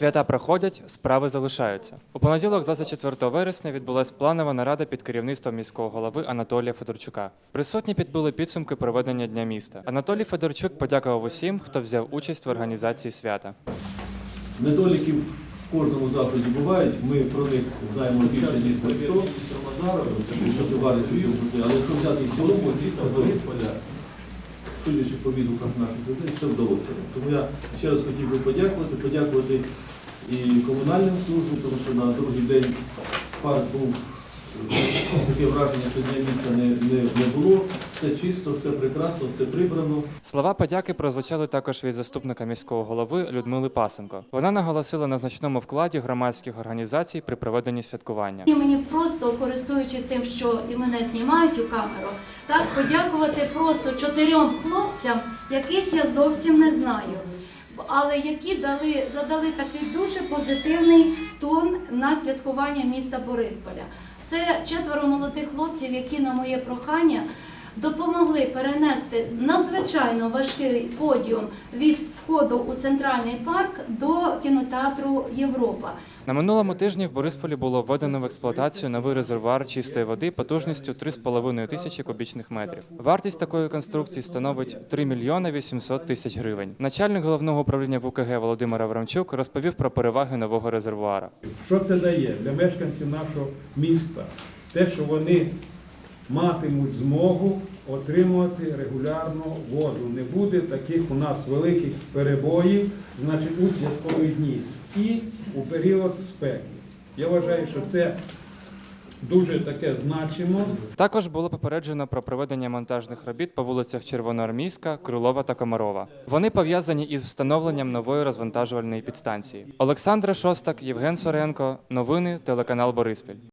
Свята проходять, справи залишаються. У понеділок, 24 вересня, відбулася планова нарада під керівництвом міського голови Анатолія Федорчука. Присутні підбили підсумки проведення дня міста. Анатолій Федорчук подякував усім, хто взяв участь в організації свята. Недоліки в кожному закладі бувають. Ми про них знаємо більше, ніж ніхто. Тому що товари але якщо взяти в цілому, дійсно Борисполя, судячи по відгуках наших людей, все вдалося. Тому я ще раз хотів би подякувати, подякувати і комунальним службам, тому що на другий день парк був таке враження, що дня міста не, не, не було. Все чисто, все прекрасно, все прибрано. Слова подяки прозвучали також від заступника міського голови Людмили Пасенко. Вона наголосила на значному вкладі громадських організацій при проведенні святкування. І мені просто користуючись тим, що і мене знімають у камеру, так подякувати просто чотирьом хлопцям, яких я зовсім не знаю. Але які дали задали такий дуже позитивний тон на святкування міста Борисполя. Це четверо молодих хлопців, які на моє прохання допомогли перенести надзвичайно важкий подіум від входу у центральний парк до кінотеатру Європа. На минулому тижні в Борисполі було введено в експлуатацію новий резервуар чистої води потужністю 3,5 тисячі кубічних метрів. Вартість такої конструкції становить 3 мільйони 800 тисяч гривень. Начальник головного управління ВКГ Володимир Аврамчук розповів про переваги нового резервуара. Що це дає для мешканців нашого міста? Те, що вони матимуть змогу отримувати регулярну воду. Не буде таких у нас великих перебоїв, значить, у святкові дні і у період спеки. Я вважаю, що це дуже таке значимо. Також було попереджено про проведення монтажних робіт по вулицях Червоноармійська, Крилова та Комарова. Вони пов'язані із встановленням нової розвантажувальної підстанції. Олександра Шостак, Євген Соренко. Новини телеканал Бориспіль.